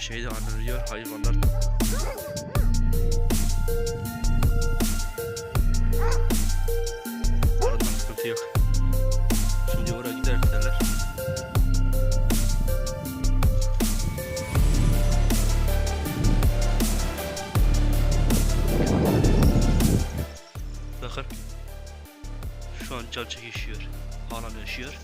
Adamın eşeği de anırıyor hayvanlar. Oradan sıkıntı yok. Şimdi oraya gider giderler. Bakın. Şu an can çekişiyor. Halen yaşıyor.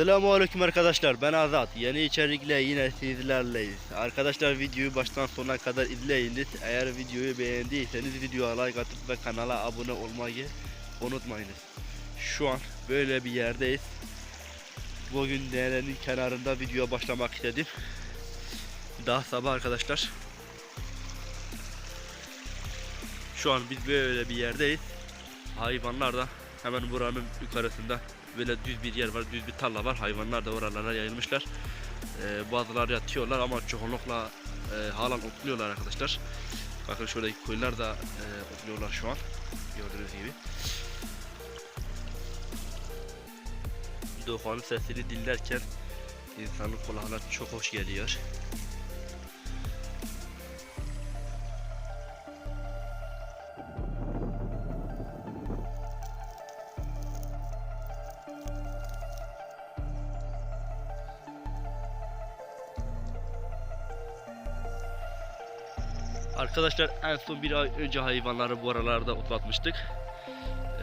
Selamun Aleyküm arkadaşlar ben Azat. Yeni içerikle yine sizlerleyiz. Arkadaşlar videoyu baştan sona kadar izleyiniz Eğer videoyu beğendiyseniz videoya like atıp ve kanala abone olmayı unutmayınız. Şu an böyle bir yerdeyiz. Bugün derenin kenarında videoya başlamak istedim. Daha sabah arkadaşlar. Şu an biz böyle bir yerdeyiz. Hayvanlar da hemen buranın yukarısında böyle düz bir yer var, düz bir tarla var. Hayvanlar da oralara yayılmışlar. Ee, bazıları yatıyorlar ama çoğunlukla e, halen otluyorlar arkadaşlar. Bakın şuradaki koyunlar da e, otluyorlar şu an. Gördüğünüz gibi. Doğanın sesini dinlerken insanın kulağına çok hoş geliyor. Arkadaşlar en son bir ay önce hayvanları bu aralarda otlatmıştık.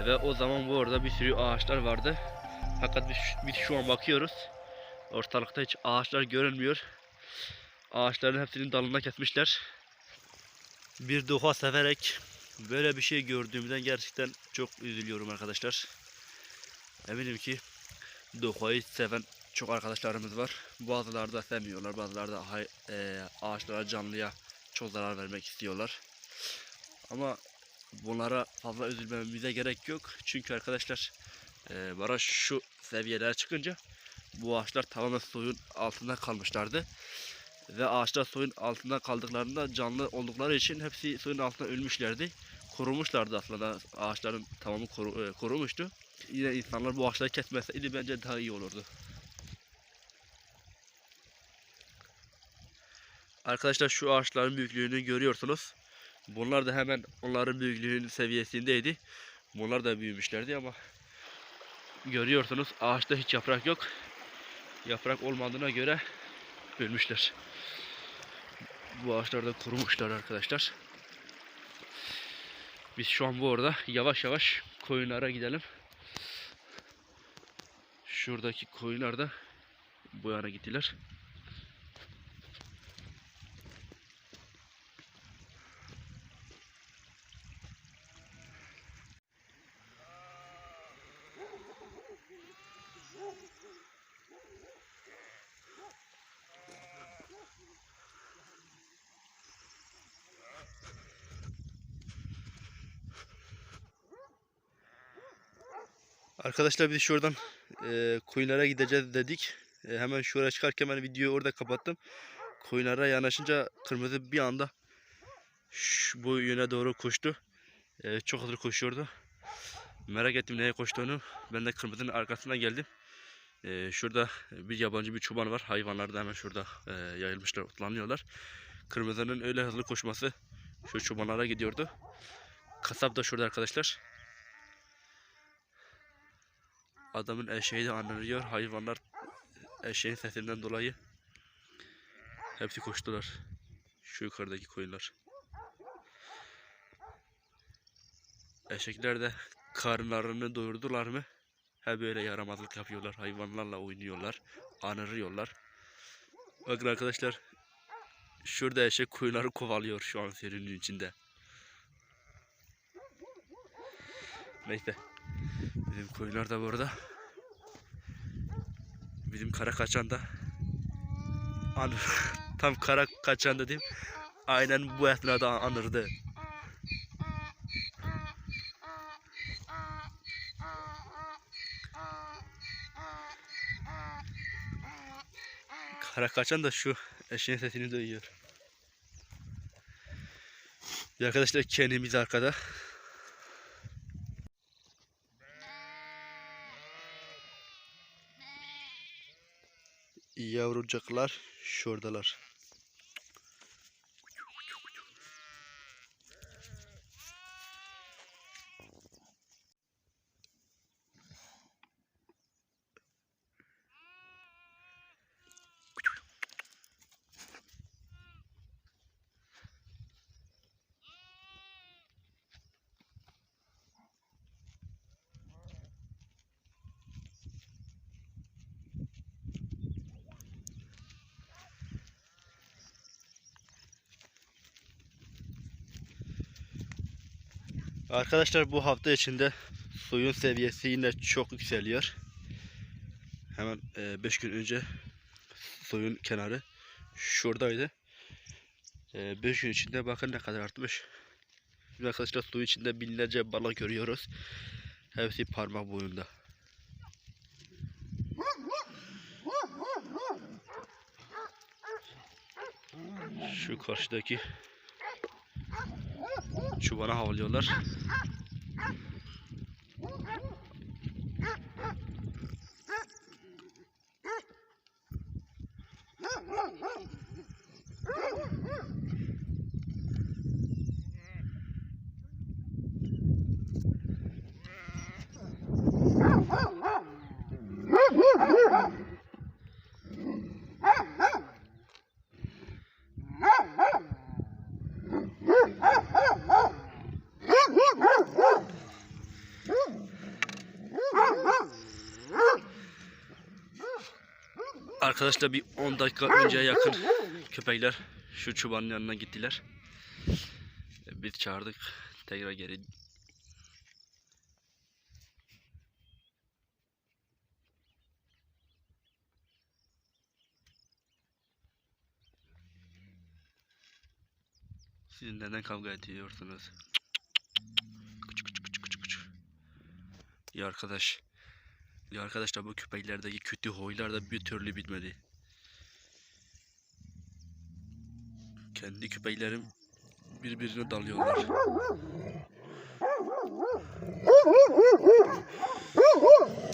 Ve o zaman bu arada bir sürü ağaçlar vardı. Fakat biz, biz şu an bakıyoruz. Ortalıkta hiç ağaçlar görünmüyor. Ağaçların hepsinin dalına kesmişler. Bir doğa severek böyle bir şey gördüğümden gerçekten çok üzülüyorum arkadaşlar. Eminim ki doğayı seven çok arkadaşlarımız var. Bazıları da sevmiyorlar, bazıları da e, ağaçlara, canlıya çok zarar vermek istiyorlar. Ama bunlara fazla üzülmemize gerek yok. Çünkü arkadaşlar e, baraj şu seviyelere çıkınca bu ağaçlar tamamen suyun altında kalmışlardı. Ve ağaçlar suyun altında kaldıklarında canlı oldukları için hepsi suyun altında ölmüşlerdi. Kurumuşlardı aslında ağaçların tamamı koru, e, kurumuştu. Yine insanlar bu ağaçları kesmeseydi bence daha iyi olurdu. Arkadaşlar şu ağaçların büyüklüğünü görüyorsunuz. Bunlar da hemen onların büyüklüğünün seviyesindeydi. Bunlar da büyümüşlerdi ama görüyorsunuz ağaçta hiç yaprak yok. Yaprak olmadığına göre ölmüşler. Bu ağaçlar da kurumuşlar arkadaşlar. Biz şu an bu arada yavaş yavaş koyunlara gidelim. Şuradaki koyunlar da bu yana gittiler. Arkadaşlar biz şuradan e, koyunlara gideceğiz dedik. E, hemen şuraya çıkarken ben videoyu orada kapattım. Koyunlara yanaşınca kırmızı bir anda şu, bu yöne doğru koştu. E, çok hızlı koşuyordu. Merak ettim neye koştuğunu. Ben de kırmızının arkasına geldim. E, şurada bir yabancı bir çoban var. Hayvanlar da hemen şurada e, yayılmışlar, otlanıyorlar. Kırmızının öyle hızlı koşması şu çobanlara gidiyordu. Kasap da şurada arkadaşlar. Adamın eşeği de anırıyor. Hayvanlar eşeğin sesinden dolayı hepsi koştular. Şu yukarıdaki koyunlar. Eşekler de karınlarını doyurdular mı? He böyle yaramazlık yapıyorlar. Hayvanlarla oynuyorlar. Anırıyorlar. Bakın arkadaşlar. Şurada eşek koyunları kovalıyor şu an serinin içinde. Neyse. Bizim koyunlar da burada. Bizim kara kaçan da anır. Tam kara kaçan da diyeyim. Aynen bu esnada anırdı. Kara kaçan da şu eşeğin sesini duyuyor. Bir arkadaşlar kendimiz arkada. Yavrucaklar şuradalar. Arkadaşlar bu hafta içinde suyun seviyesi yine çok yükseliyor. Hemen 5 gün önce suyun kenarı şuradaydı. 5 gün içinde bakın ne kadar artmış. Şimdi arkadaşlar su içinde binlerce balık görüyoruz. Hepsi parmak boyunda. Şu karşıdaki çubana havlıyorlar. Arkadaşlar bir 10 dakika önce yakın köpekler şu çubanın yanına gittiler. Biz çağırdık. Tekrar geri Siz neden kavga ediyorsunuz? Küçük küçük küçük küçük. Ya arkadaş. Ya arkadaşlar bu köpeklerdeki kötü huylar da bir türlü bitmedi. Kendi köpeklerim birbirine dalıyorlar.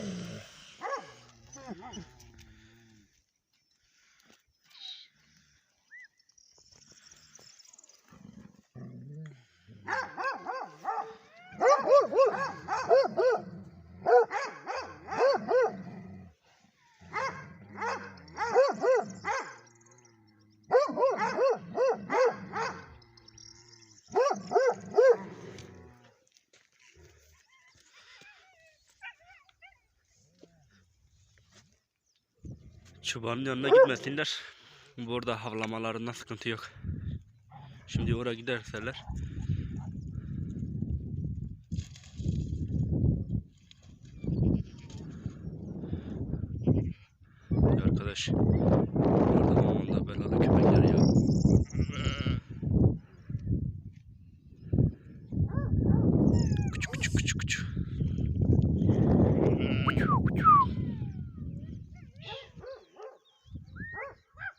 Çobanın yanına gitmesinler. Burada havlamalarından sıkıntı yok. Şimdi oraya giderseler arkadaş Orada hamamda belalı köpekler ya Küçük küçük küçük küçük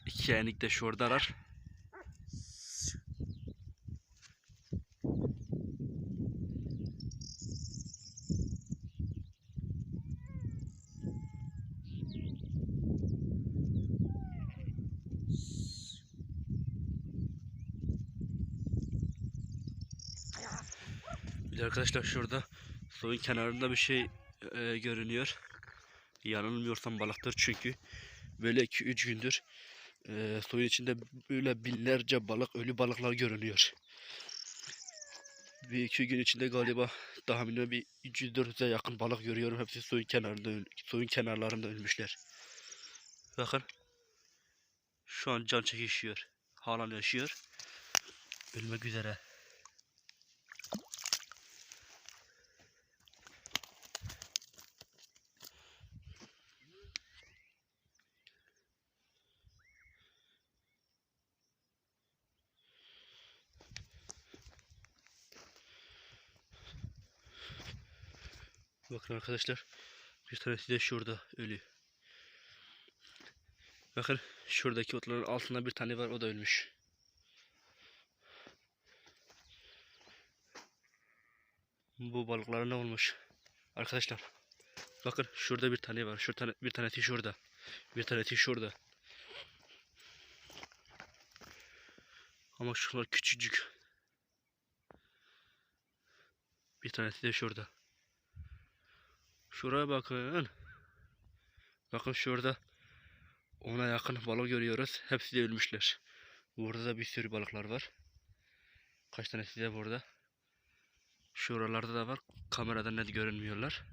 İki yenik de şuradalar. Bir de arkadaşlar şurada suyun kenarında bir şey e, görünüyor. Yanılmıyorsam balıktır çünkü böyle 2-3 gündür e, suyun içinde böyle binlerce balık, ölü balıklar görünüyor. Bir iki gün içinde galiba tahminen bir 300-400'e yakın balık görüyorum. Hepsi suyun kenarında, suyun kenarlarında ölmüşler. Bakın. Şu an can çekişiyor. Halen yaşıyor. Ölmek üzere. Bakın arkadaşlar. Bir tanesi de şurada ölü. Bakın şuradaki otların altında bir tane var o da ölmüş. Bu balıklara ne olmuş? Arkadaşlar. Bakın şurada bir tane var. Şu tane bir tanesi şurada. Bir tanesi şurada. Ama şunlar küçücük. Bir tanesi de şurada. Şuraya bakın. Bakın şurada ona yakın balık görüyoruz. Hepsi de ölmüşler. Burada da bir sürü balıklar var. Kaç tanesi de burada. Şuralarda da var. Kamerada net görünmüyorlar.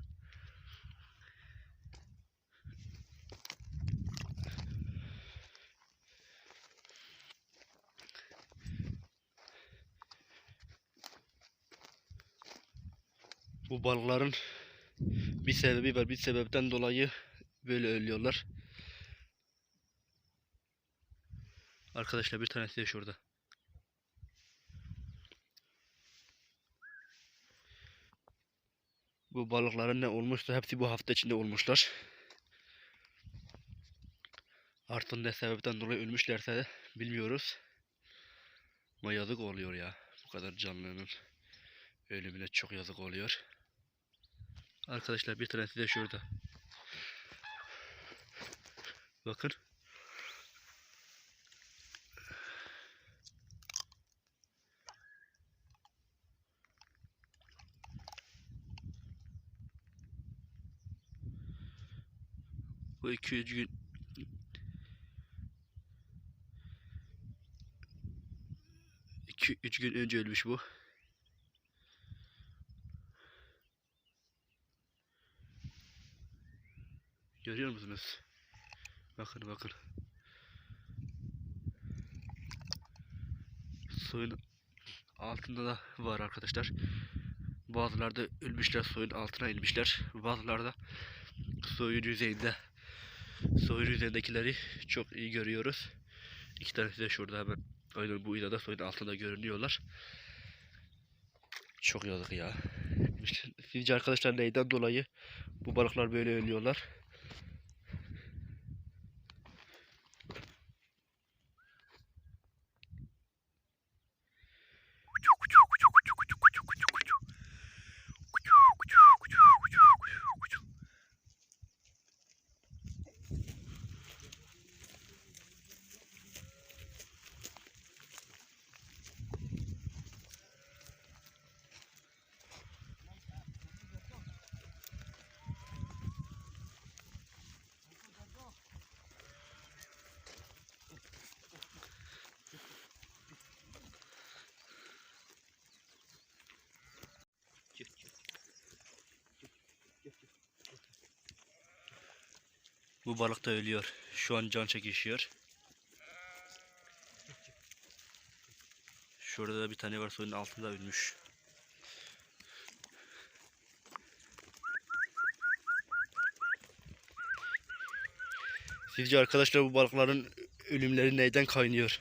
Bu balıkların bir sebebi var. Bir sebepten dolayı böyle ölüyorlar. Arkadaşlar bir tanesi de şurada. Bu balıkların ne olmuşsa hepsi bu hafta içinde olmuşlar. Artık ne sebepten dolayı ölmüşlerse bilmiyoruz. Ama yazık oluyor ya. Bu kadar canlının ölümüne çok yazık oluyor. Arkadaşlar bir tanesi de şurada. Bakın. Bu iki üç gün iki üç gün önce ölmüş bu. Görüyor musunuz? Bakın bakın. Suyun altında da var arkadaşlar. Bazıları da ölmüşler suyun altına inmişler. Bazıları da suyun yüzeyinde. Suyun yüzeyindekileri çok iyi görüyoruz. İki tanesi de şurada hemen aynen bu ilada suyun altında görünüyorlar. Çok yazık ya. Sizce arkadaşlar neyden dolayı bu balıklar böyle ölüyorlar? Bu balık da ölüyor. Şu an can çekişiyor. Şurada da bir tane var suyun altında ölmüş. Sizce arkadaşlar bu balıkların ölümleri neyden kaynıyor?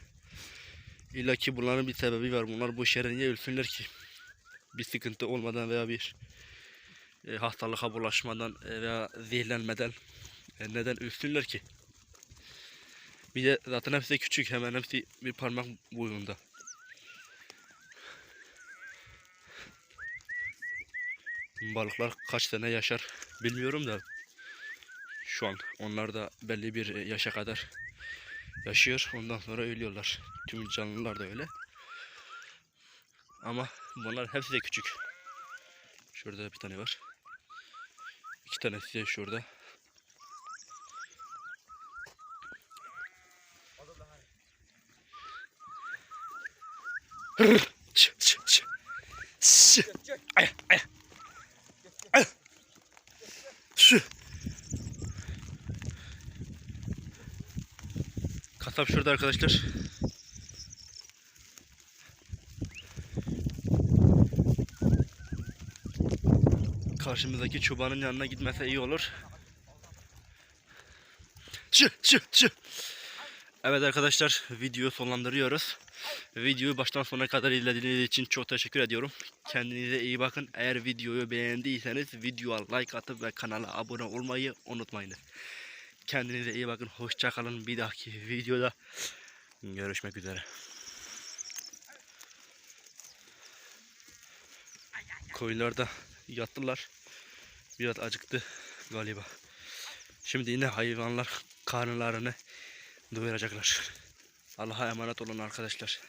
İlla ki bunların bir sebebi var. Bunlar bu yere niye ölsünler ki? Bir sıkıntı olmadan veya bir e, hastalığa bulaşmadan e, veya zehirlenmeden e, neden ölsünler ki? Bir de zaten hepsi küçük. Hemen hepsi bir parmak boyunda. Balıklar kaç sene yaşar bilmiyorum da şu an onlar da belli bir yaşa kadar yaşıyor. Ondan sonra ölüyorlar. Tüm canlılar da öyle. Ama bunlar hepsi de küçük. Şurada bir tane var. İki tanesi de şurada. Çı, çı, çı. Şı. Ay, ay. Ay. Şu. Kasap şurada arkadaşlar. Karşımızdaki çobanın yanına gitmese iyi olur. Şu, şu, şu. Evet arkadaşlar videoyu sonlandırıyoruz. Videoyu baştan sona kadar izlediğiniz için çok teşekkür ediyorum. Kendinize iyi bakın. Eğer videoyu beğendiyseniz videoya like atıp ve kanala abone olmayı unutmayınız. Kendinize iyi bakın. Hoşça kalın. Bir dahaki videoda görüşmek üzere. Koyunlar da yattılar. Biraz acıktı galiba. Şimdi yine hayvanlar karnlarını doyuracaklar. Allah'a emanet olun arkadaşlar.